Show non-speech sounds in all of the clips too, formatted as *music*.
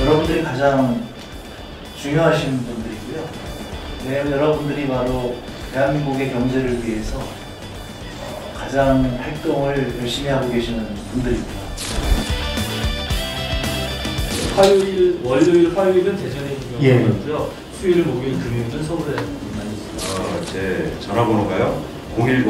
여러분들이 가장 중요하신 분들이고요. 왜냐하면 여러분들이 바로 대한민국의 경제를 위해서 어, 가장 활동을 열심히 하고 계시는 분들입니다. 화요일, 월요일, 화요일은 대전에 있는 예. 경우고요. 수요일, 목요일, 금요일은 서울에 많이 있습니다. 어, 제 전화번호가요. 010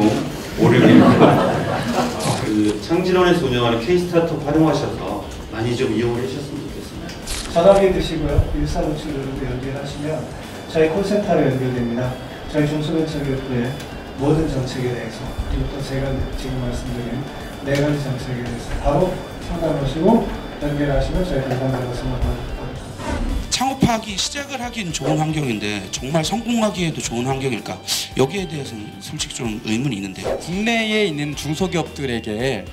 561 *laughs* 그 창진원에서 운영하는 K-스타트업 활용하셔서 많이 좀 이용을 해주셨으면 좋겠습니다. 전화기 드시고요. 1457로 연결하시면 저희 콜센터로 연결됩니다. 저희 중소벤처기업부의 모든 정책에 대해서 그리고 또 제가 지금 말씀드린 네 가지 정책에 대해서 바로 상담하시고 연결하시면 저희 담당자가 상담하도록 창업하기 시작을 하긴 좋은 환경인데 정말 성공하기에도 좋은 환경일까? 여기에 대해서는 솔직히 좀 의문이 있는데요. 국내에 있는 중소기업들에게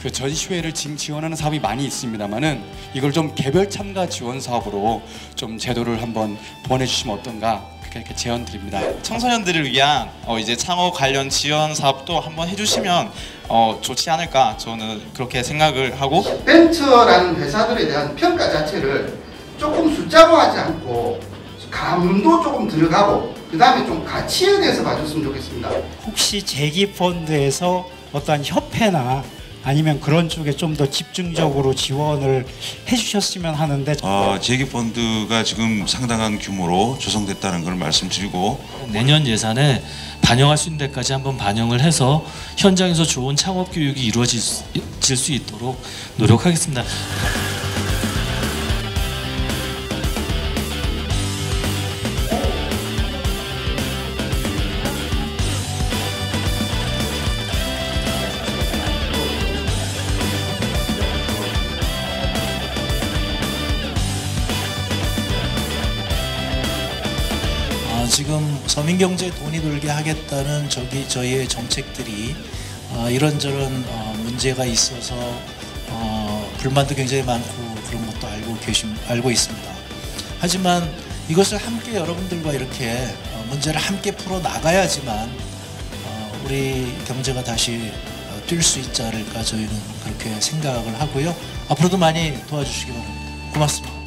그 전시회를 지금 지원하는 사업이 많이 있습니다만은 이걸 좀 개별 참가 지원 사업으로 좀 제도를 한번 보내주시면 어떤가 그렇게 제안 드립니다. 청소년들을 위한 어, 이제 창업 관련 지원 사업도 한번 해주시면 어, 좋지 않을까 저는 그렇게 생각을 하고 벤처라는 회사들에 대한 평가 자체를 조금 숫자로 하지 않고 감도 조금 들어가고 그 다음에 좀 가치에 대해서 봐줬으면 좋겠습니다. 혹시 재기펀드에서 어떠한 협회나 아니면 그런 쪽에 좀 더 집중적으로 지원을 해주셨으면 하는데 어, 재기펀드가 지금 상당한 규모로 조성됐다는 걸 말씀드리고 내년 예산에 반영할 수 있는 데까지 한번 반영을 해서 현장에서 좋은 창업 교육이 이루어질 수, 질수 있도록 노력하겠습니다. 지금 서민경제에 돈이 돌게 하겠다는 저기 저희의 정책들이 아, 이런저런 어, 문제가 있어서 어, 불만도 굉장히 많고 그런 것도 알고 계심 알고 있습니다. 하지만 이것을 함께 여러분들과 이렇게 어, 문제를 함께 풀어 나가야지만 어, 우리 경제가 다시 어, 뛸수 있지 않을까 저희는 그렇게 생각을 하고요. 앞으로도 많이 도와주시기 바랍니다. 고맙습니다.